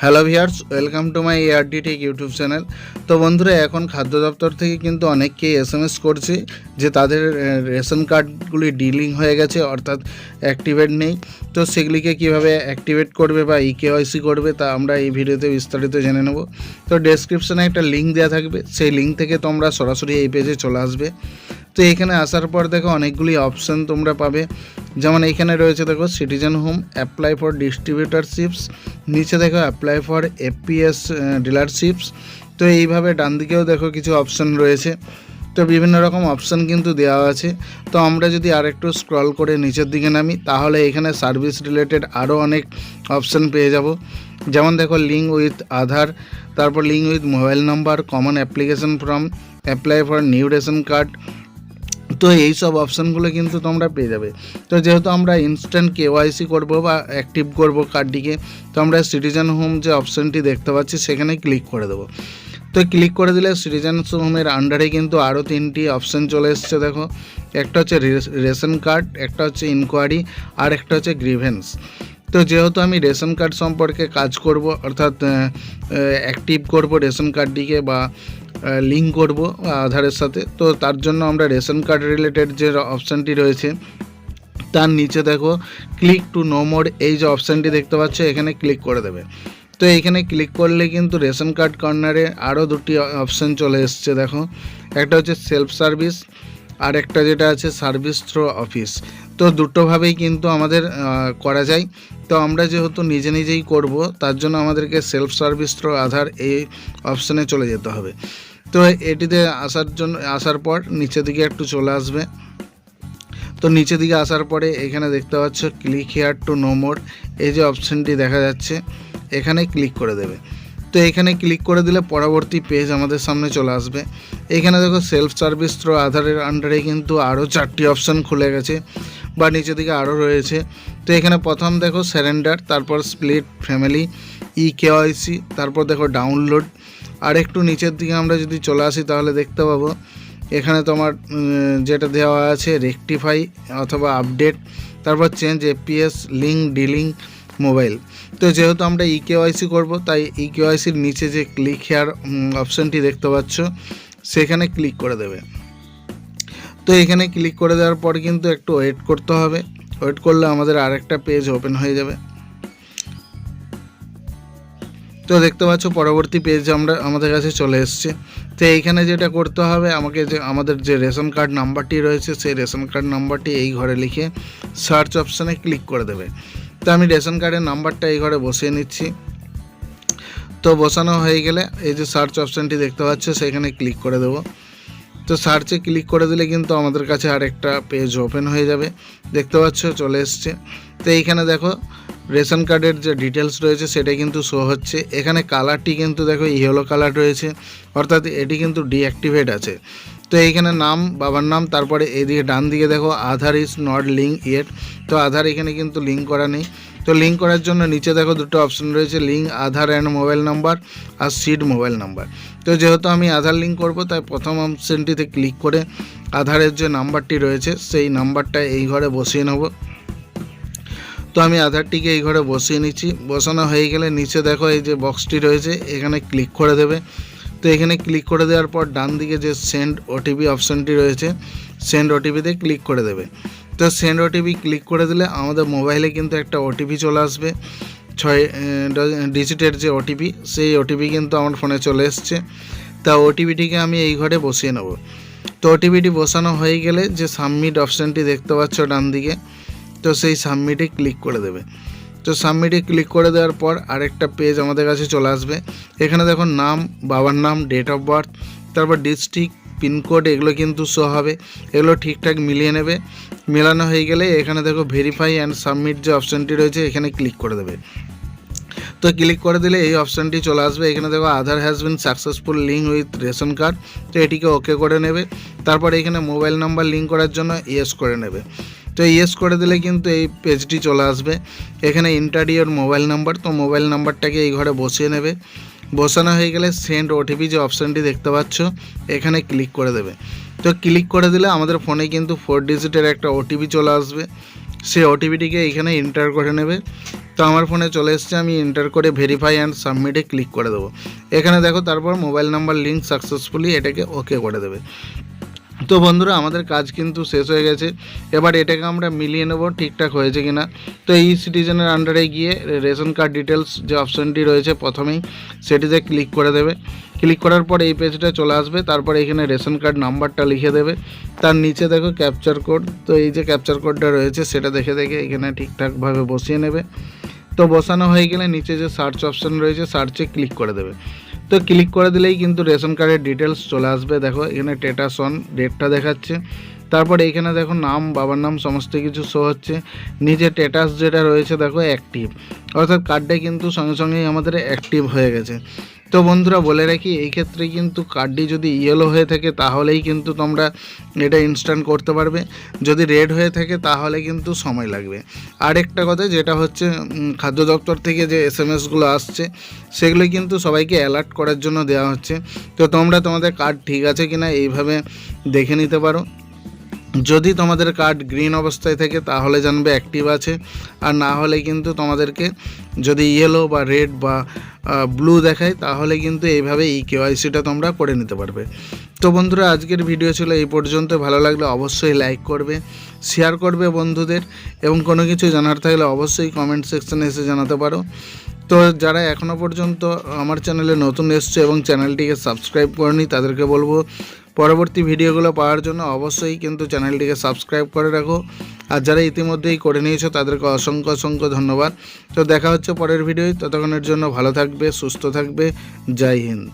Hello viewers welcome to my ARD tech YouTube channel তো বন্ধুরা, এখন খাদ্য দপ্তর থেকে কিন্তু অনেককেই এস এম এস করছে যে তাদের রেশন কার্ডগুলি ডিলিং হয়ে গেছে, অর্থাৎ অ্যাক্টিভেট নেই। তো সেগুলিকে কীভাবে অ্যাক্টিভেট করবে বা ই কেওয়াইসি করবে তা আমরা এই ভিডিওতে বিস্তারিত জেনে নেব। তো ডেসক্রিপশনে একটা লিঙ্ক দেওয়া থাকবে, সেই লিঙ্ক থেকে তোমরা সরাসরি এই পেজে চলে আসবে। তো এখানে আসার পর দেখো অনেকগুলি অপশন তোমরা পাবে। যেমন এইখানে রয়েছে দেখো citizen home apply for distributorships নিচে দেখো অ্যাপ্লাই ফর এপিএস ডিলারশিপস তো এইভাবে ডান দিকেও দেখো কিছু অপশন রয়েছে। তো বিভিন্ন রকম অপশন কিন্তু দেওয়া আছে। তো আমরা যদি আরেকটু স্ক্রল করে নিচের দিকে নামি, তাহলে এখানে সার্ভিস রিলেটেড আরও অনেক অপশন পেয়ে যাব। যেমন দেখো লিঙ্ক উইথ আধার তারপর link with mobile number common application form apply for new ration card তো এই সব অপশানগুলো কিন্তু তোমরা পেয়ে যাবে। তো যেহেতু আমরা ইনস্ট্যান্ট কেওয়াইসি করব বা অ্যাক্টিভ করব কার্ডটিকে, তো আমরা সিটিজেন হোম যে অপশানটি দেখতে পাচ্ছি, সেখানে ক্লিক করে দেবো। তো ক্লিক করে দিলে সিটিজেন হোমের আন্ডারে কিন্তু আরও তিনটি অপশান চলে এসছে, দেখো। একটা হচ্ছে রেশন কার্ড, একটা হচ্ছে ইনকোয়ারি আর একটা হচ্ছে গ্রিভেন্স তো যেহেতু আমি রেশন কার্ড সম্পর্কে কাজ করব, অর্থাৎ অ্যাক্টিভ করব রেশন কার্ডটিকে বা লিঙ্ক করব, আধারের সাথে। তো তার জন্য আমরা রেশন কার্ড রিলেটেড যে অপশানটি রয়েছে, তার নিচে দেখো ক্লিক টু নো মোড এই যে অপশানটি দেখতে পাচ্ছ, এখানে ক্লিক করে দেবে। তো এইখানে ক্লিক করলে কিন্তু রেশন কার্ড কর্নারে আরও দুটি অপশান চলে এসছে, দেখো। একটা হচ্ছে সেলফ সার্ভিস আর একটা যেটা আছে সার্ভিস থ্রো অফিস তো দুটোভাবেই কিন্তু আমাদের করা যায়। তো আমরা যেহেতু নিজে নিজেই করব, তার জন্য আমাদেরকে সেলফ সার্ভিস থ্রো আধার এই অপশানে চলে যেতে হবে। তো এটিতে আসার জন্য, আসার পর নিচের দিকে একটু চলে আসবে। তো নিচে দিকে আসার পরে এখানে দেখতে পাচ্ছ click here to know more এই যে অপশানটি দেখা যাচ্ছে, এখানে ক্লিক করে দেবে। তো এখানে ক্লিক করে দিলে পরবর্তী পেজ আমাদের সামনে চলে আসবে। এখানে দেখো সেলফ সার্ভিস থ্রো আধারের আন্ডারে কিন্তু আরও চারটি অপশান খুলে গেছে, বা নিচে দিকে আরও রয়েছে। তো এখানে প্রথম দেখো স্যারেন্ডার তারপর স্প্লিট ফ্যামিলি ই কেওয়াইসি তারপর দেখো ডাউনলোড আর একটু নিচের দিকে আমরা যদি চলে আসি তাহলে দেখতে পাবো। এখানে তোমার যেটা দেওয়া আছে রেকটিফাই অথবা আপডেট তারপর change APS link delink mobile তো যেহেতু আমরা ই কেওয়াইসি করব, তাই ই কেওয়াইসির নিচে যে ক্লিক হেয়ার অপশানটি দেখতে পাচ্ছ, সেখানে ক্লিক করে দেবে। তো এখানে ক্লিক করে দেওয়ার পর কিন্তু একটু ওয়েট করতে হবে। ওয়েট করলে আমাদের আরেকটা পেজ ওপেন হয়ে যাবে। তো দেখতে পাচ্ছ, পরবর্তী পেজ আমরা আমাদের কাছে চলে এসছে। তো এইখানে যেটা করতে হবে, আমাকে যে, আমাদের যে রেশন কার্ড নাম্বারটি রয়েছে, সেই রেশন কার্ড নাম্বারটি এই ঘরে লিখে সার্চ অপশানে ক্লিক করে দেবে। তো আমি রেশন কার্ডের নাম্বারটা এই ঘরে বসিয়ে নিচ্ছি। তো বসানো হয়ে গেলে এই যে সার্চ অপশানটি দেখতে পাচ্ছ, সেখানে ক্লিক করে দেবো। তো সার্চে ক্লিক করে দিলে কিন্তু আমাদের কাছে আরেকটা পেজ ওপেন হয়ে যাবে। দেখতে পাচ্ছ, চলে এসছে। তো এইখানে দেখো রেশন কার্ডের যে ডিটেলস রয়েছে সেটা কিন্তু শো হচ্ছে। এখানে কালারটি কিন্তু দেখো ইয়েলো কালার রয়েছে, অর্থাৎ এটি কিন্তু ডিঅ্যাক্টিভেট আছে। তো এইখানে নাম, বাবার নাম, তারপরে এদিকে ডান দিকে দেখো, Aadhaar is not link yet তো আধার এখানে কিন্তু লিঙ্ক করা নেই। তো লিঙ্ক করার জন্য নিচে দেখো দুটো অপশন রয়েছে link Aadhaar and mobile number R seed mobile number তো যেহেতু আমি আধার লিঙ্ক করব, তাই প্রথম অপশনটিতে ক্লিক করে আধারের যে নাম্বারটি রয়েছে, সেই নাম্বারটা এই ঘরে বসিয়ে নেব। তো আমি আধারটিকে এই ঘরে বসিয়ে নিচ্ছি। বসানো হয়ে গেলে নিচে দেখো এই যে বক্সটি রয়েছে, এখানে ক্লিক করে দেবে। তো এখানে ক্লিক করে দেওয়ার পর ডান দিকে যে সেন্ড ওটিপি অপশানটি রয়েছে সেন্ড ওটিপিতে ক্লিক করে দেবে। তো সেন্ড ওটিপি ক্লিক করে দিলে আমাদের মোবাইলে কিন্তু একটা ওটিপি চলে আসবে। ছয় ডিজিটের যে ওটিপি সেই ওটিপি কিন্তু আমার ফোনে চলে এসছে। তা ওটিপিটিকে আমি এই ঘরে বসিয়ে নেব। তো ওটিপিটি বসানো হয়ে গেলে যে সাবমিট অপশানটি দেখতে পাচ্ছ ডান দিকে তো সেই সাবমিটে ক্লিক করে দেবে। তো সাবমিটে ক্লিক করে দেওয়ার পর আরেকটা পেজ আমাদের কাছে চলে আসবে। এখানে দেখো নাম, বাবার নাম ডেট অফ বার্থ তারপর ডিস্ট্রিক্ট পিনকোড এগুলো কিন্তু শো হবে। এগুলো ঠিকঠাক মিলিয়ে নেবে। মেলানো হয়ে গেলে এখানে দেখো ভেরিফাই অ্যান্ড সাবমিট যে অপশানটি রয়েছে, এখানে ক্লিক করে দেবে। তো ক্লিক করে দিলে এই অপশানটি চলে আসবে। এখানে দেখো Aadhaar has been successful link with ration card তো এটিকে ওকে করে নেবে। তারপর এখানে মোবাইল নাম্বার লিঙ্ক করার জন্য ইয়েস করে নেবে। তো ইয়েস করে দিলে কিন্তু এই পেজটি চলে আসবে। এখানে ইন্টারিয়র মোবাইল নাম্বার তো মোবাইল নাম্বারটাকে এই ঘরে বসিয়ে নেবে। বসানো হয়ে গেলে সেন্ড ওটিপি যে অপশানটি দেখতে পাচ্ছ, এখানে ক্লিক করে দেবে। তো ক্লিক করে দিলে আমাদের ফোনে কিন্তু ফোর ডিজিটের একটা ওটিপি চলে আসবে। সেই ওটিপিটিকে এখানে এন্টার করে নেবে। তো আমার ফোনে চলে এসছে, আমি এন্টার করে ভেরিফাই অ্যান্ড সাবমিটে ক্লিক করে দেবো। এখানে দেখো তারপর মোবাইল নাম্বার লিঙ্ক সাকসেসফুলি এটাকে ওকে করে দেবে। তো বন্ধুরা, আমাদের কাজ কিন্তু শেষ হয়ে গেছে। এবার এটাকে আমরা মিলিয়ে নেব, ঠিকঠাক হয়েছে কিনা। তো এই সিটিজেনের আন্ডারে গিয়ে রেশন কার্ড ডিটেলস যে অপশানটি রয়েছে প্রথমেই, সেটিতে ক্লিক করে দেবে। ক্লিক করার পর এই পেজটা চলে আসবে, তারপর এখানে রেশন কার্ড নাম্বারটা লিখে দেবে। তার নিচে দেখো ক্যাপচার কোড তো এই যে ক্যাপচার কোডটা রয়েছে, সেটা দেখে দেখে এখানে ঠিকঠাকভাবে বসিয়ে নেবে। তো বসানো হয়ে গেলে নিচে যে সার্চ অপশান রয়েছে সার্চে ক্লিক করে দেবে। তো ক্লিক করে দিলেই কিন্তু রেশন কার্ডের ডিটেলস চলে আসবে। দেখো, এখানে টেটাসন ডেটটা দেখাচ্ছে। তারপর এইখানে দেখো নাম, বাবার নাম, সমস্ত কিছু শো হচ্ছে। নিচে টেটাস যেটা রয়েছে, দেখো অ্যাক্টিভ অর্থাৎ কার্ডটা কিন্তু সঙ্গে সঙ্গেই আমাদের অ্যাক্টিভ হয়ে গেছে। তো বন্ধুরা, বলে রাখি, এই ক্ষেত্রে কিন্তু কার্ডটি যদি ইয়েলো হয়ে থাকে, তাহলেই কিন্তু তোমরা এটা ইনস্ট্যান্ট করতে পারবে। যদি রেড হয়ে থাকে, তাহলে কিন্তু সময় লাগবে। আরেকটা কথা, যেটা হচ্ছে খাদ্য দপ্তর থেকে যে এস এম এসগুলো আসছে, সেগুলো কিন্তু সবাইকে অ্যালার্ট করার জন্য দেওয়া হচ্ছে। তো তোমরা তোমাদের কার্ড ঠিক আছে কিনা, এইভাবে দেখে নিতে পারো। যদি তোমাদের কার্ড গ্রিন অবস্থায় থাকে, তাহলে জানবে অ্যাক্টিভ আছে। আর না হলে কিন্তু তোমাদেরকে যদি ইয়েলো বা রেড বা ব্লু দেখায়, তাহলে কিন্তু এইভাবে এই কেওয়াইসিটা তোমরা করে নিতে পারবে। তো বন্ধুরা, আজকের ভিডিও ছিল এই পর্যন্ত। ভালো লাগলে অবশ্যই লাইক করবে শেয়ার করবে বন্ধুদের, এবং কোনো কিছু জানার থাকলে অবশ্যই কমেন্ট সেকশানে এসে জানাতে পারো। তো যারা এখনও পর্যন্ত আমার চ্যানেলে নতুন এসছে এবং চ্যানেলটিকে সাবস্ক্রাইব করেনি, তাদেরকে বলব, পরবর্তী ভিডিওগুলো পাওয়ার জন্য অবশ্যই কিন্তু চ্যানেলটিকে সাবস্ক্রাইব করে রাখো। আর যারা ইতিমধ্যেই করে নিয়েছো, তাদেরকে অসংখ্য অসংখ্য ধন্যবাদ। তো দেখা হচ্ছে পরের ভিডিওয় ততক্ষণের জন্য ভালো থাকবে, সুস্থ থাকবে। জয় হিন্দ।